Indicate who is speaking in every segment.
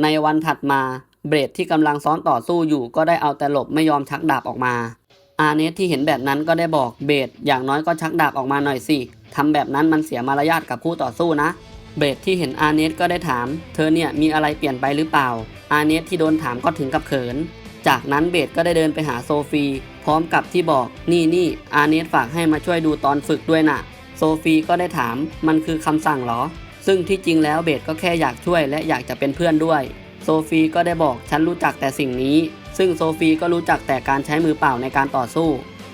Speaker 1: ในวันถัดมาเบรดที่กำลังซ้อนต่อสู้อยู่ก็ได้เอาแต่หลบไม่ยอมชักดาบออกมา อาเนสที่เห็นแบบนั้นก็ได้บอกเบรดอย่างน้อยก็ชักดาบออกมาหน่อยสิทำแบบนั้นมันเสียมารยาทกับคู่ต่อสู้นะ เบรดที่เห็นอาเนสก็ได้ถาม เธอเนี่ยมีอะไรเปลี่ยนไปหรือเปล่า อาเนสที่โดนถามก็ถึงกับเขิน จากนั้นเบรดก็ได้เดินไปหาโซฟี พร้อมกับที่บอก นี่นี่อาเนสฝากให้มาช่วยดูตอนฝึกด้วยนะ่ะ โซฟีก็ได้ถามมันคือคำสั่งเหรอ ซึ่งที่จริงแล้วเบสก็แค่อยากช่วยและอยากจะเป็นเพื่อนด้วย โซฟีก็ได้บอกฉันรู้จักแต่สิ่งนี้ ซึ่งโซฟีก็รู้จักแต่การใช้มือเปล่าในการต่อสู้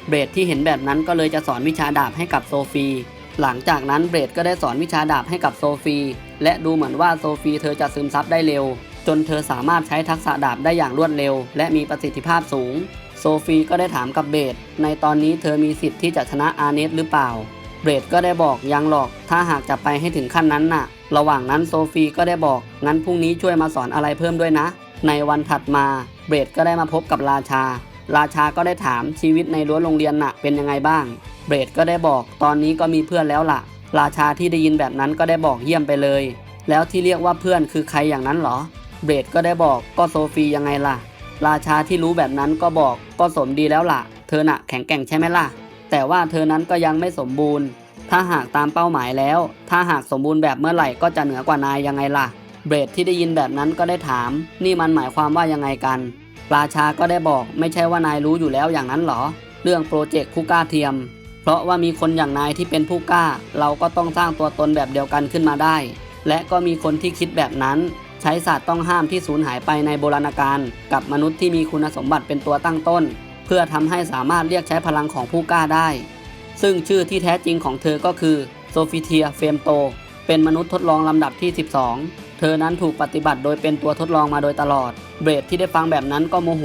Speaker 1: เบรดที่เห็นแบบนั้นก็เลยจะสอนวิชาดาบให้กับโซฟี หลังจากนั้นเบรดก็ได้สอนวิชาดาบให้กับโซฟี และดูเหมือนว่าโซฟีเธอจะซึมซับได้เร็ว จนเธอสามารถใช้ทักษะดาบได้อย่างรวดเร็ว และมีประสิทธิภาพสูง โซฟีก็ได้ถามกับเบรดในตอนนี้เธอมีสิทธิ์ที่จะชนะอาเนสหรือเปล่า เบรดก็ได้บอกยังหรอก ถ้าหากจะไปให้ถึงขั้นนั้นน่ะ ระหว่างนั้นโซฟีก็ได้บอก งั้นพรุ่งนี้ช่วยมาสอนอะไรเพิ่มด้วยนะ ในวันถัดมาเบรดก็ได้มาพบกับราชา ราชาก็ได้ถามชีวิตในรั้วโรงเรียนน่ะ เป็นยังไงบ้าง เบรดก็ได้บอก ตอนนี้ก็มีเพื่อนแล้วล่ะ ราชาที่ได้ยินแบบนั้นก็ได้บอกเยี่ยมไปเลย แล้วที่เรียกว่าเพื่อนคือใครอย่างนั้นเหรอ เบรดก็ได้บอกก็โซฟียังไงล่ะ ราชาที่รู้แบบนั้นก็บอกก็สมดีแล้วล่ะ เธอน่ะแข็งแกร่งใช่ไหมล่ะ แต่ว่าเธอนั้นก็ยังไม่สมบูรณ์ ถ้าหากตามเป้าหมายแล้ว ถ้าหากสมบูรณ์แบบเมื่อไหร่ก็จะเหนือกว่านายยังไงล่ะ เบรดที่ได้ยินแบบนั้นก็ได้ถาม นี่มันหมายความว่ายังไงกัน ราชาก็ได้บอก ไม่ใช่ว่านายรู้อยู่แล้วอย่างนั้นหรอ เรื่องโปรเจกต์ผู้กล้าเทียม เพราะว่ามีคนอย่างนายที่เป็นผู้กล้า เราก็ต้องสร้างตัวตนแบบเดียวกันขึ้นมาได้ และก็มีคนที่คิดแบบนั้น ใช้ศาสตร์ต้องห้ามที่สูญหายไปในโบราณกาลกับมนุษย์ที่มีคุณสมบัติเป็นตัวตั้งต้น เพื่อทำให้สามารถเรียกใช้พลังของผู้กล้าได้ ซึ่งชื่อที่แท้จริงของเธอก็คือโซฟิเทียเฟมโต เป็นมนุษย์ทดลองลำดับที่ 12 เธอนั้นถูกปฏิบัติโดยเป็นตัวทดลองมาโดยตลอด เบรดที่ได้ฟังแบบนั้นก็โมโห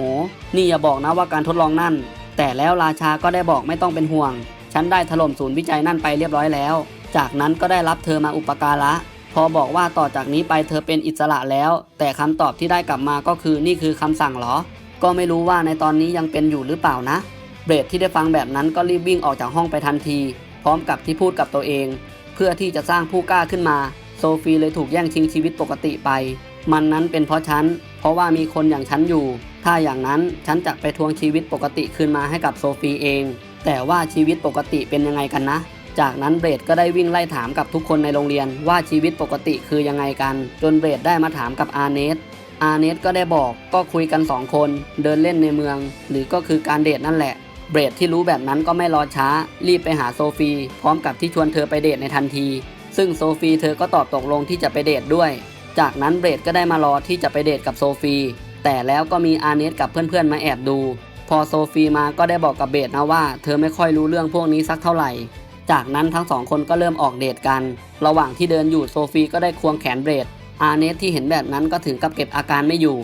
Speaker 1: นี่อย่าบอกนะว่าการทดลองนั่น แต่แล้วราชาก็ได้บอกไม่ต้องเป็นห่วง ฉันได้ถล่มศูนย์วิจัยนั่นไปเรียบร้อยแล้ว จากนั้นก็ได้รับเธอมาอุปการะ พอบอกว่าต่อจากนี้ไปเธอเป็นอิสระแล้ว แต่คำตอบที่ได้กลับมาก็คือนี่คือคำสั่งเหรอ ก็ไม่รู้ว่าในตอนนี้ยังเป็นอยู่หรือเปล่านะ เบรดที่ได้ฟังแบบนั้นก็รีบวิ่งออกจากห้องไปทันที พร้อมกับที่พูดกับตัวเอง เพื่อที่จะสร้างผู้กล้าขึ้นมา โซฟีเลยถูกแย่งชิงชีวิตปกติไป มันนั้นเป็นเพราะฉัน เพราะว่ามีคนอย่างฉันอยู่ ถ้าอย่างนั้นฉันจะไปทวงชีวิตปกติคืนมาให้กับโซฟีเอง แต่ว่าชีวิตปกติเป็นยังไงกันนะจากนั้นเบรดก็ได้วิ่งไล่ถามกับทุกคนในโรงเรียนว่าชีวิตปกติคือยังไงกัน จนเบรดได้มาถามกับอาเนส อาเนสก็ได้บอกก็คุยกันสองคนเดินเล่นในเมือง หรือก็คือการเดทนั่นแหละ เบรดที่รู้แบบนั้นก็ไม่รอช้า รีบไปหาโซฟี พร้อมกับที่ชวนเธอไปเดทในทันที ซึ่งโซฟีเธอก็ตอบตกลงที่จะไปเดทด้วย จากนั้นเบรดก็ได้มารอที่จะไปเดทกับโซฟี แต่แล้วก็มีอาเนสกับเพื่อนๆมาแอบดู พอโซฟีมาก็ได้บอกกับเบรดนะว่า เธอไม่ค่อยรู้เรื่องพวกนี้สักเท่าไหร่จากนั้นทั้งสองคนก็เริ่มออกเดทกัน ระหว่างที่เดินอยู่โซฟีก็ได้ควงแขนเบรด อาเนสที่เห็นแบบนั้นก็ถึงกับเก็บอาการไม่อยู่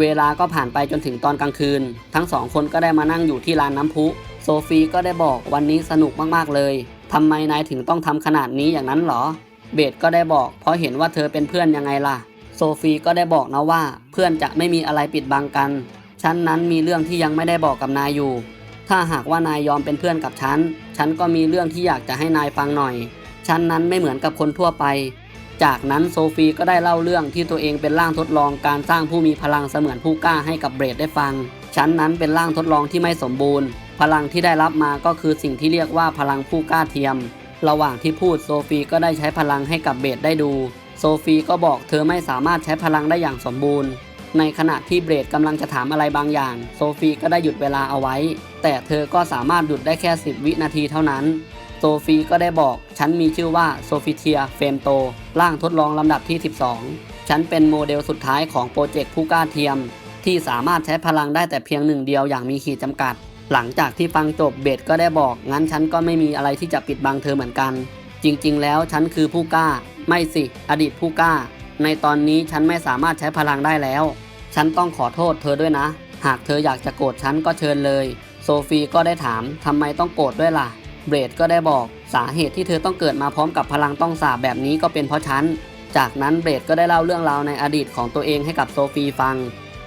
Speaker 1: เวลาก็ผ่านไปจนถึงตอนกลางคืน ทั้งสองคนก็ได้มานั่งอยู่ที่ลานน้ำพุ โซฟีก็ได้บอกวันนี้สนุกมากๆเลยทำไมนายถึงต้องทำขนาดนี้อย่างนั้นเหรอ เบดก็ได้บอก เพราะเห็นว่าเธอเป็นเพื่อนยังไงล่ะ โซฟีก็ได้บอกนะว่า เพื่อนจะไม่มีอะไรปิดบังกัน ฉันนั้นมีเรื่องที่ยังไม่ได้บอกกับนายอยู่ ถ้าหากว่านายยอมเป็นเพื่อนกับฉัน ฉันก็มีเรื่องที่อยากจะให้นายฟังหน่อย ฉันนั้นไม่เหมือนกับคนทั่วไป จากนั้นโซฟีก็ได้เล่าเรื่องที่ตัวเองเป็นร่างทดลองการสร้างผู้มีพลังเสมือนผู้กล้าให้กับเบรดได้ฟังฉันนั้นเป็นร่างทดลองที่ไม่สมบูรณ์ พลังที่ได้รับมาก็คือสิ่งที่เรียกว่าพลังผู้กล้าเทียม ระหว่างที่พูดโซฟีก็ได้ใช้พลังให้กับเบรดได้ดู โซฟีก็บอกเธอไม่สามารถใช้พลังได้อย่างสมบูรณ์ ในขณะที่เบรดกำลังจะถามอะไรบางอย่าง โซฟีก็ได้หยุดเวลาเอาไว้ แต่เธอก็สามารถหยุดได้แค่ 10 วินาทีเท่านั้น โซฟีก็ได้บอก ฉันมีชื่อว่าโซฟิเทียเฟมโต ร่างทดลองลำดับที่ 12 ฉันเป็นโมเดลสุดท้ายของโปรเจกต์ผู้กล้าเทียม ที่สามารถใช้พลังได้แต่เพียงหนึ่งเดียวอย่างมีขีดจำกัด หลังจากที่ฟังจบเบดก็ได้บอก งั้นฉันก็ไม่มีอะไรที่จะปิดบังเธอเหมือนกัน จริง ๆ แล้วฉันคือผู้กล้า ไม่สิ อดีตผู้กล้า ในตอนนี้ฉันไม่สามารถใช้พลังได้แล้ว ฉันต้องขอโทษเธอด้วยนะ หากเธออยากจะโกรธฉันก็เชิญเลย โซฟีก็ได้ถามทำไมต้องโกรธด้วยล่ะ เบรดก็ได้บอกสาเหตุที่เธอต้องเกิดมาพร้อมกับพลังต้องสาบแบบนี้ก็เป็นเพราะฉัน จากนั้นเบรดก็ได้เล่าเรื่องราวในอดีตของตัวเองให้กับโซฟีฟัง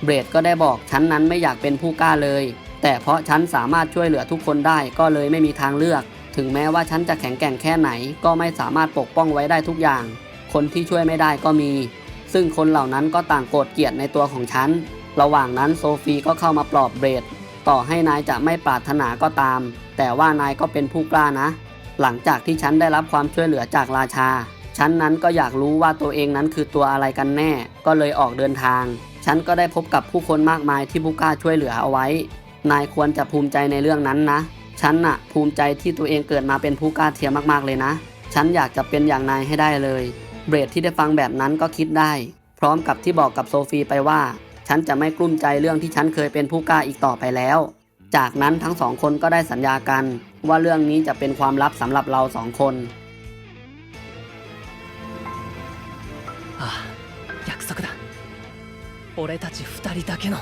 Speaker 1: เบรดก็ได้บอกฉันนั้นไม่อยากเป็นผู้กล้าเลย แต่เพราะฉันสามารถช่วยเหลือทุกคนได้ก็เลยไม่มีทางเลือก ถึงแม้ว่าฉันจะแข็งแกร่งแค่ไหน ก็ไม่สามารถปกป้องไว้ได้ทุกอย่าง คนที่ช่วยไม่ได้ก็มี ซึ่งคนเหล่านั้นก็ต่างโกรธเกลียดในตัวของฉัน ระหว่างนั้นโซฟีก็เข้ามาปลอบเบรด ต่อให้นายจะไม่ปรารถนาก็ตาม แต่ว่านายก็เป็นผู้กล้านะ หลังจากที่ฉันได้รับความช่วยเหลือจากราชา ฉันนั้นก็อยากรู้ว่าตัวเองนั้นคือตัวอะไรกันแน่ ก็เลยออกเดินทาง ฉันก็ได้พบกับผู้คนมากมายที่ผู้กล้าช่วยเหลือเอาไว้ นายควรจะภูมิใจในเรื่องนั้นนะ ฉันน่ะ ภูมิใจที่ตัวเองเกิดมาเป็นผู้กล้าเทียมมากๆเลยนะ ฉันอยากจะเป็นอย่างนายให้ได้เลย เบรดที่ได้ฟังแบบนั้นก็คิดได้ พร้อมกับที่บอกกับโซฟีไปว่า ฉันจะไม่กลุ้มใจเรื่องที่ฉันเคยเป็นผู้กล้าอีกต่อไปแล้ว จากนั้นทั้งสองคนก็ได้สัญญากัน ว่าเรื่องนี้จะเป็นความลับสำหรับเราสองคน
Speaker 2: ああ約束だ俺たち二人だけの